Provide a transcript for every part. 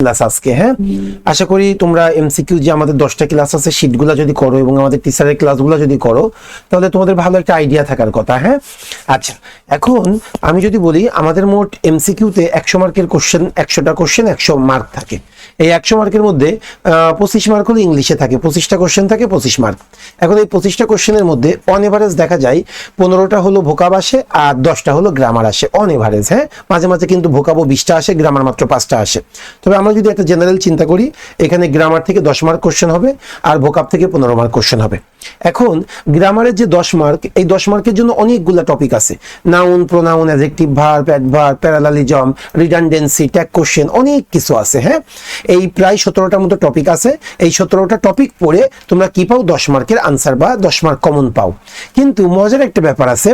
Class আজকে হ্যাঁ? আশা করি তোমরা এমসিকিউ যে আমাদের দশটা ক্লাস আছে শিটগুলো যদি করো এবং আমাদের টিচারের ক্লাসগুলো যদি করো তাহলে তোমাদের ভালো একটা আইডিয়া থাকার কথা হ্যাঁ? আচ্ছা এখন আমি যদি বলি আমাদের মোট এমসিকিউতে একশো মার্কের কোশ্চেন একশোটা কোশ্চেন একশো মার্ক থাকে। এই একশো মার্কের মধ্যে পঁচিশ মার্ক হলো ইংলিশে থাকে, পঁচিশটা কোশ্চেন থাকে, পঁচিশ মার্ক। এখন এই পঁচিশটা কোশ্চেনের মধ্যে অন এভারেজ দেখা যায় পনেরোটা হলো ভোকাব আসে আর দশটা হলো গ্রামার আসে অন এভারেজ হ্যাঁ? মাঝে মাঝে কিন্তু ভোকাবো বিশটা আসে গ্রামার মাত্র পাঁচটা আসে। তবে আমরা যদি একটা জেনারেল চিন্তা করি, এখানে গ্রামার থেকে দশ মার্ক কোশ্চেন হবে আর ভোকাব থেকে পনেরো মার্ক কোশ্চেন হবে। এখন গ্রামারের যে দশ মার্ক, এই দশ মার্কের জন্য অনেকগুলো টপিক আছে। Noun pronoun adjective verb adverb parallelism redundancy tag question অনেক কিছু আছে হ্যাঁ? এই প্রায় সতেরোটার মতো টপিক আছে। এই সতেরোটা টপিক পড়ে তোমরা কি পাও? দশ মার্কের আনসার বা দশ মার্ক কমন পাও। কিন্তু মজার একটা ব্যাপার আছে,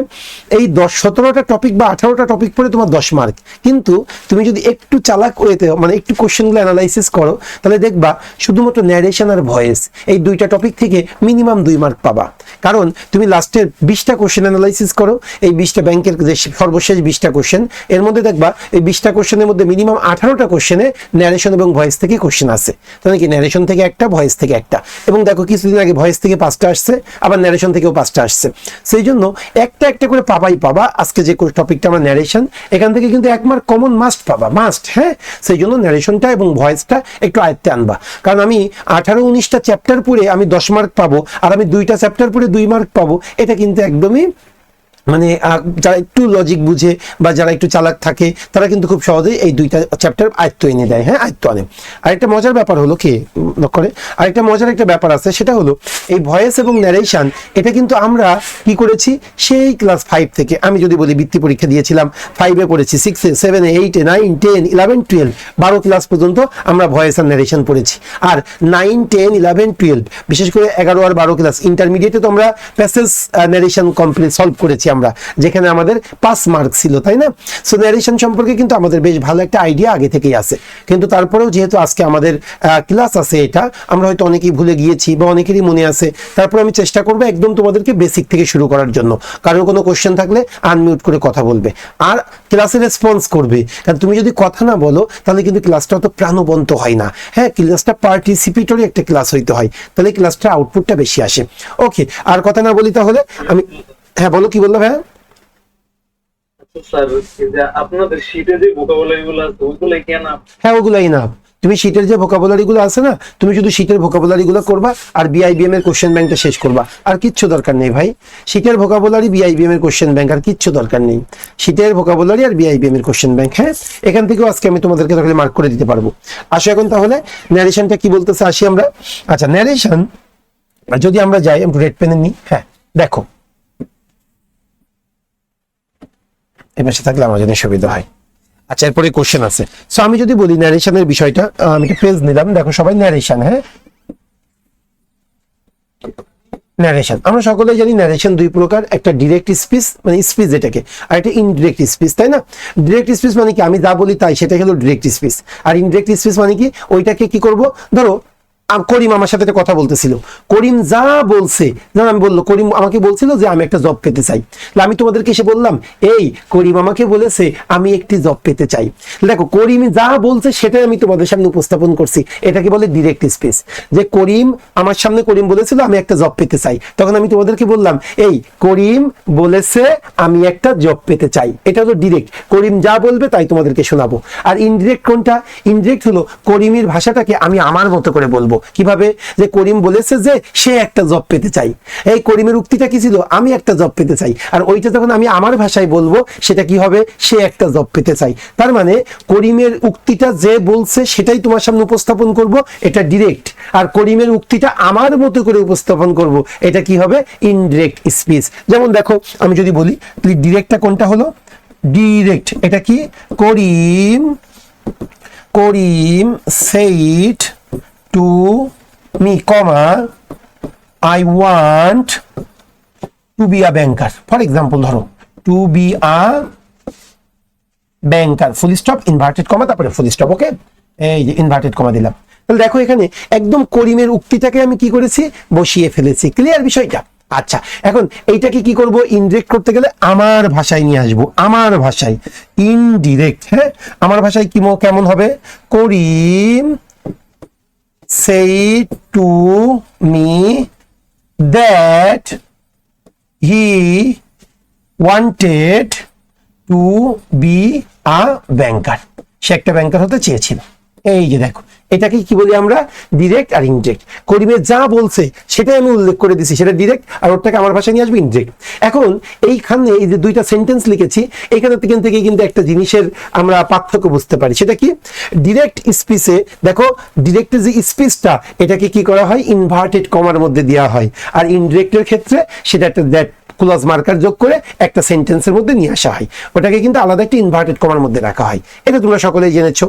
এই দশ, সতেরোটা টপিক বা আঠারোটা টপিক পড়ে তোমার দশ মার্ক। কিন্তু তুমি যদি একটু চালাক ওয়েতে মানে একটু কোশ্চেনগুলো অ্যানালাইসিস করো, তাহলে দেখবা শুধুমাত্র ন্যারেশন আর ভয়েস এই দুইটা টপিক থেকে মিনিমাম দুই মার্ক পাবা। কারণ তুমি লাস্টের বিশটা কোশ্চেন অ্যানালাইসিস করো, এই বিশটা ব্যাংকের যে সর্বশেষ বিশটা কোশ্চেন এর মধ্যে দেখবা এই বিশটা কোশ্চেনের মধ্যে মিনিমাম আঠারোটা কোশ্চেনে ন্যারেশন এবং ভয়েস থেকে কোশ্চেন আছে তাহলে কি ন্যারেশন থেকে একটা ভয়েস থেকে একটা। এবং দেখো কিছুদিন আগে ভয়েস থেকে পাঁচটা আসছে, আবার ন্যারেশন থেকেও পাঁচটা আসছে। সেই জন্য একটা একটা করে পাবাই পাবা। আজকে যে টপিকটা আমরা ন্যারেশন এখান থেকে কিন্তু এক মার্ক কমন মাস্ট পাবা মাস্ট হ্যাঁ? সেই জন্য ন্যারেশনটা এবং ভয়েসটা একটু আয়ত্তে আনবা। কারণ আমি আঠারো, উনিশটা চ্যাপ্টার পড়ে আমি দশ মার্ক পাবো, আর আমি দুইটা চ্যাপ্টার পড়ে দুই মার্ক পাবো, এটা কিন্তু একদমই মানে যারা একটু লজিক বুঝে বা যারা একটু চালাক থাকে, তারা কিন্তু খুব সহজেই এই দুইটা চ্যাপ্টার আয়ত্ত এনে দেয় হ্যাঁ? আয়ত্ত আনে। আরেকটা মজার ব্যাপার হলো কি করে? আরেকটা মজার একটা ব্যাপার আছে, সেটা হলো, এই ভয়েস এবং ন্যারেশন এটা কিন্তু আমরা কি করেছি? সেই ক্লাস ফাইভ থেকে, আমি যদি বলি বৃত্তি পরীক্ষা দিয়েছিলাম ফাইভে পড়েছি সিক্সে সেভেনে এইটে নাইন টেন ইলেভেন টুয়েলভ বারো ক্লাস পর্যন্ত আমরা ভয়েস আর ন্যারেশন পড়েছি। আর নাইন টেন ইলেভেন টুয়েলভ বিশেষ করে এগারো আর বারো ক্লাস ইন্টারমিডিয়েটে তো আমরা প্যাসেজ ন্যারেশন কমপ্লিট সলভ করেছি আমরা, যেখানে আমাদের পাস মার্ক ছিল, তাই না? সো ন্যারেশন সম্পর্কে কিন্তু আমাদের বেশ ভালো একটা আইডিয়া আগে থেকেই আছে। কিন্তু তারপরেও যেহেতু আজকে আমাদের ক্লাস আছে এটা, আমরা হয়তো অনেকেই ভুলে গিয়েছি বা অনেকেরই মনে আছে। তারপর আমি চেষ্টা করব একদম তোমাদেরকে বেসিক থেকে শুরু করার জন্য। কারোর কোনো কোশ্চেন থাকলে আনমিউট করে কথা বলবে। আর ক্লাসে রেসপন্স করবে। কারণ তুমি যদি কথা না বলো, তাহলে কিন্তু ক্লাসটা অত প্রাণবন্ত হয় না। হ্যাঁ ক্লাসটা পার্টিসিপেটরি একটা ক্লাস হইতে হয়। তাহলে ক্লাসটা আউটপুটটা বেশি আসে। ওকে আর কথা না বলি তাহলে আমি হ্যাঁ বলো কি বলল ভাইয়া? আচ্ছা আপনাদের যে আছে কেন হ্যাঁ ওগুলাই না। তুমি যে আছে না তুমি শুধু করবা আর বিআইবিএম এর কোশ্চেন ব্যাংকটা শেষ করবা। আর কিচ্ছু দরকার নেই ভাই। শীটের ভোকাবুলারি বিআইবিএম এর কোশ্চেন ব্যাংক আর কিচ্ছু দরকার নেই। ভোকাবুলারি আর বিআইবিএম এর কোশ্চেন ব্যাংক হ্যাঁ? এখান থেকেও আজকে আমি তোমাদেরকে তাহলে মার্ক করে দিতে পারব। আসো এখন তাহলে ন্যারেশনটা কি বলতেছে আসি আমরা। আচ্ছা ন্যারেশন যদি আমরা যাই একটু রেড পেনে নিই হ্যাঁ দেখো। এই পাশে থাকলে আমার জন্য সুবিধা হয়। আচ্ছা এরপরে কোশ্চেন আছে। সো আমি যদি বলি ন্যারেশনের বিষয়টা আমি একটা পেজ নিলাম। দেখো সবাই ন্যারেশন হ্যাঁ? ন্যারেশন আমরা সকলে জানি ন্যারেশন দুই প্রকার, একটা ডিরেক্ট স্পিচ মানে স্পিচ যেটাকে, আর একটা ইনডিরেক্ট স্পিচ তাই না? ডিরেক্ট স্পিচ মানে কি? আমি যা বলি তাই সেটা হলো ডিরেক্ট স্পিচ আর ইনডিরেক্ট স্পিচ মানে কি? ওইটাকে কি করব? ধরো করিম আমার সাথে একটা কথা বলতেছিল। করিম যা বলছে যেমন আমি বলল, করিম আমাকে বলছিল যে আমি একটা জব পেতে চাই। আমি তোমাদেরকে এসে বললাম, এই, করিম আমাকে বলেছে আমি একটি জব পেতে চাই। দেখো, করিম যা বলছে সেটাই আমি তোমাদের সামনে উপস্থাপন করছি। এটাকে বলে ডিরেক্ট স্পিচ যে করিম আমার সামনে করিম বলেছিল, আমি একটা জব পেতে চাই। তখন আমি তোমাদেরকে বললাম, এই, করিম বলেছে আমি একটা জব পেতে চাই। এটা হলো ডিরেক্ট করিম যা বলবে তাই তোমাদেরকে শোনাবো। আর ইনডিরেক্ট কোনটা? ইনডিরেক্ট হলো করিমের ভাষাটাকে আমি আমার মতো করে বলব। কীভাবে? যে করিম বলেছে যে সে একটা জব পেতে চাই। এই করিমের উক্তিটা কি ছিল? আমি একটা জব পেতে চাই। আর ওইটা যখন আমি আমার ভাষায় বলব, সেটা কি হবে? সে একটা জব পেতে চাই। তার মানে করিমের উক্তিটা যে বলছে, সেটাই তোমার সামনে উপস্থাপন করব। এটা ডিরেক্ট আর করিমের উক্তিটা আমার মতো করে উপস্থাপন করব। এটা কি হবে? ইনডিরেক্ট স্পিচ যেমন দেখো, আমি যদি বলি ডিরেক্টটা কোনটা হলো? ডিরেক্ট এটা কি? Karim Karim said to me comma I want to be a banker for example ধরো to be a banker full stop inverted comma তারপরে ফুল স্টপ ওকে এই যে ইনভার্টেড কমা দিলাম। তাহলে দেখো এখানে একদম করিমের উক্তিটাকে আমি কি করেছি? বসিয়ে ফেলেছি। ক্লিয়ার বিষয়টা? আচ্ছা এখন এইটাকে কি করব? ইনডিরেক্ট করতে গেলে আমার ভাষায় নিয়ে আসব। আমার ভাষায়। ইনডিরেক্ট হ্যাঁ? আমার ভাষায় কি কেমন হবে? Karim said to me that he wanted to be a banker সে একটা ব্যাংকার হতে চেয়েছিল। এই যে দেখো এটাকে কি বলি আমরা? ডিরেক্ট আর ইনডিরেক্ট করিমের যা বলছে, সেটাই আমি উল্লেখ করে দিছি। সেটা ডিরেক্ট আর ওটাকে আমার ভাষায় নিয়ে আসবে ইনডিরেক্ট এখন এইখানে এই যে দুইটা সেন্টেন্স লিখেছি, এখানে থেকে থেকে কিন্তু একটা জিনিসের আমরা পার্থক্য বুঝতে পারি। সেটা কি? ডিরেক্ট স্পিচে দেখো ডিরেক্টের যে স্পিচটা এটাকে কি করা হয়? ইনভার্টেড কমার মধ্যে দেওয়া হয়। আর ইনডিরেক্টের ক্ষেত্রে সেটা একটা দ্যাট ক্লোজ মার্কার যোগ করে একটা সেন্টেন্সের মধ্যে নিয়ে আসা হয়। ওটাকে কিন্তু আলাদা একটা ইনভার্টেড কমার মধ্যে রাখা হয়। এটা তোমরা সকলেই জেনেছো।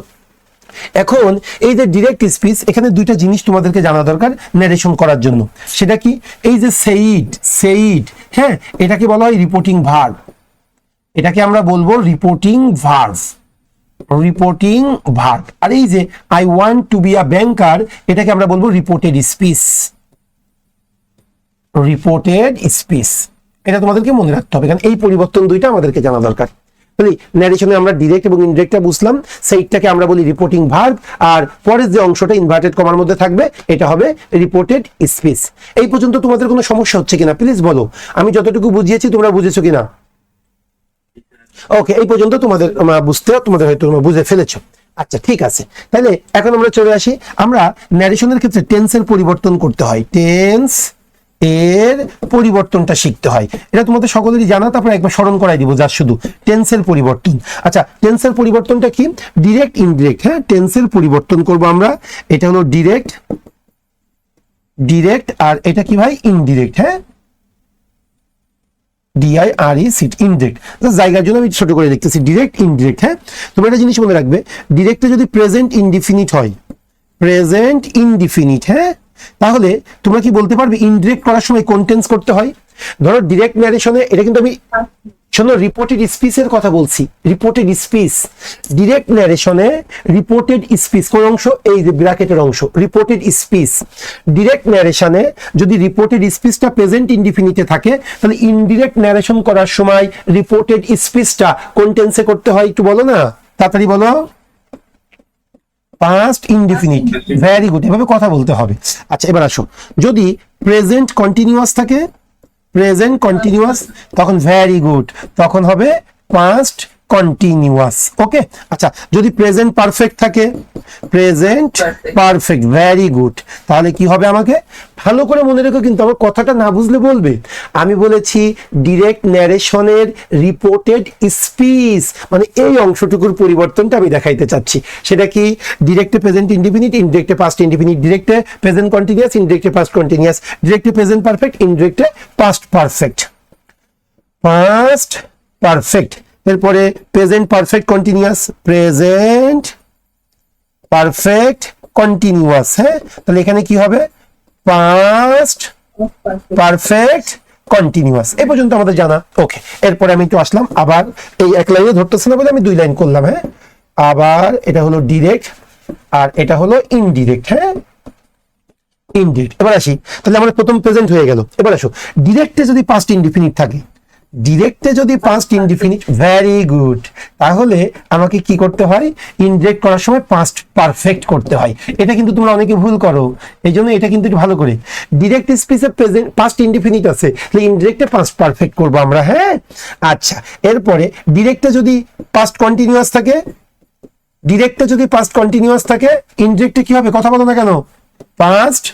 এখন এই যে ডিরেক্ট স্পিচ এখানে দুইটা জিনিস তোমাদেরকে জানা দরকার ন্যারেশন করার জন্য। সেটা কি? এই যে সেইড সেইড হ্যাঁ এটাকে বলা হয় রিপোর্টিং ভার্ব এটাকে আমরা বলব রিপোর্টিং ভার্ভ রিপোর্টিং ভার্ব আর এই যে I want to be a banker এটাকে আমরা বলব রিপোর্টেড স্পিচ রিপোর্টেড স্পিচ এটা তোমাদেরকে মনে রাখতে হবে, কারণ এই পরিবর্তন দুইটা আমাদেরকে জানা দরকার। ন্যারেশনে আমরা ডিরেক্ট এবং ইনডিরেক্টটা বুঝলাম। সেইটাকে আমরা বলি রিপোর্টিং ভার্ব আর পরের যে অংশটা ইনভার্টেড কমার মধ্যে থাকবে, এটা হবে রিপোর্টেড স্পিচ এই পর্যন্ত তোমাদের কোনো সমস্যা হচ্ছে কিনা? প্লিজ বলো। আমি যতটুকু বুঝিয়েছি, তোমরা বুঝেছ কিনা? ওকে এই পর্যন্ত তোমাদের বুঝতে, তোমাদের হয়তো তোমরা বুঝে ফেলেছো। আচ্ছা ঠিক আছে। তাহলে এখন আমরা চলে আসি। আমরা ন্যারেশনের ক্ষেত্রে টেন্সের পরিবর্তন করতে হয়। টেন্স এর পরিবর্তনটা শিখতে হয়। এটা তোমাদের সকলেরই জানা, তারপর একবার স্মরণ করাই দিব যা শুধু। টেন্সের পরিবর্তন। আচ্ছা টেন্সের পরিবর্তনটা কি? ডিরেক্ট ইনডিরেক্ট হ্যাঁ? টেন্সের পরিবর্তন করব আমরা। এটা হলো ডিরেক্ট ডিরেক্ট আর এটা কি ভাই? ইনডিরেক্ট হ্যাঁ? D I R E C T indirect জায়গার জন্য আমি ছোট করে লিখতেছি ডিরেক্ট ইনডিরেক্ট হ্যাঁ? তোমরা একটা জিনিস মনে রাখবে ডিরেক্টে যদি প্রেজেন্ট ইনডিফিনিট হয় প্রেজেন্ট ইনডিফিনিট হ্যাঁ? তাহলে তোমরা কি বলতে পারবে ইনডিরেক্ট করার সময় কোন টেন্স করতে হয়? ধরো ডিরেক্ট ন্যারেশনে এটা কিন্তু আমি শোনো রিপোর্টেড স্পিচের কথা বলছি। রিপোর্টেড স্পিচ ডিরেক্ট ন্যারেশনে রিপোর্টেড স্পিচ কোন অংশ? এই ব্র্যাকেটের অংশ রিপোর্টেড স্পিচ ডিরেক্ট ন্যারেশনে যদি রিপোর্টেড স্পিচটা প্রেজেন্ট ইনডিফিনিটে থাকে, তাহলে ইনডিরেক্ট ন্যারেশন করার সময় রিপোর্টেড স্পিচটা কোন টেন্সে করতে হয়, একটু বলো না? তাড়াতাড়ি বলো। পাস্ট ইনডিফিনিট ভেরি গুড এভাবে কথা বলতে হবে। আচ্ছা এবার আসো যদি প্রেজেন্ট কন্টিনিউয়াস থাকে প্রেজেন্ট কন্টিনিউয়াস তখন ভেরি গুড তখন হবে পাস্ট কন্টিনিউয়াস ওকে আচ্ছা যদি প্রেজেন্ট পারফেক্ট থাকে present Perfect. Perfect very good তাহলে কি হবে আমাকে? ভালো করে মনে রেখো কিন্তু আমার কথাটা না বুঝলে বলবে। আমি বলেছি ডিরেক্ট ন্যারেশনের রিপোর্টেড স্পিচ মানে এই অংশটুকুর পরিবর্তনটা আমি দেখাইতে চাচ্ছি। সেটা কি? ডিরেক্টে প্রেজেন্ট ইনডিফিনিট ইনডিরেক্টে পাস্ট ইনডিফিনিট ডিরেক্টে প্রেজেন্ট কন্টিনিউয়াস ইনডিরেক্টে পাস্ট কন্টিনিউয়াস ডিরেক্টে প্রেজেন্ট পারফেক্ট ইনডিরেক্টে পাস্ট পারফেক্ট পাস্ট পারফেক্ট এরপরে present perfect continuous present perfect continuous হ্যাঁ? তাহলে এখানে কি হবে? পাস্ট পারফেক্ট কন্টিনিউয়াস এই পর্যন্ত আমাদের জানা। ওকে এরপরে আমি একটু আসলাম। আবার এই এক লাইনে ধরতেছে না বলে আমি দুই লাইন করলাম হ্যাঁ? আবার এটা হলো ডিরেক্ট আর এটা হলো ইনডিরেক্ট হ্যাঁ? ইনডিরেক্ট এবার আসি। তাহলে আমাদের প্রথম প্রেজেন্ট হয়ে গেল। এবার আসো। ডিরেক্টে যদি পাস্ট ইনডিফিনিট থাকে ডিরেক্টে যদি পাস্ট ইনডিফিনিট ভেরি গুড তাহলে আমাকে কি করতে হয়? ইনডিরেক্ট করার সময় পাস্ট পারফেক্ট করতে হয়। এটা কিন্তু তোমরা অনেকে ভুল করো। এই জন্য এটা কিন্তু একটু ভালো করে। ডিরেক্ট স্পিচে প্রেজেন্ট পাস্ট ইনডিফিনিট আছে। তাহলে ইনডিরেক্টে পাস্ট পারফেক্ট করব আমরা হ্যাঁ? আচ্ছা এরপরে ডিরেক্টে যদি পাস্ট কন্টিনিউয়াস থাকে ডিরেক্টে যদি পাস্ট কন্টিনিউয়াস থাকে ইনডিরেক্টে কি হবে? কথা বলো না কেন? পাস্ট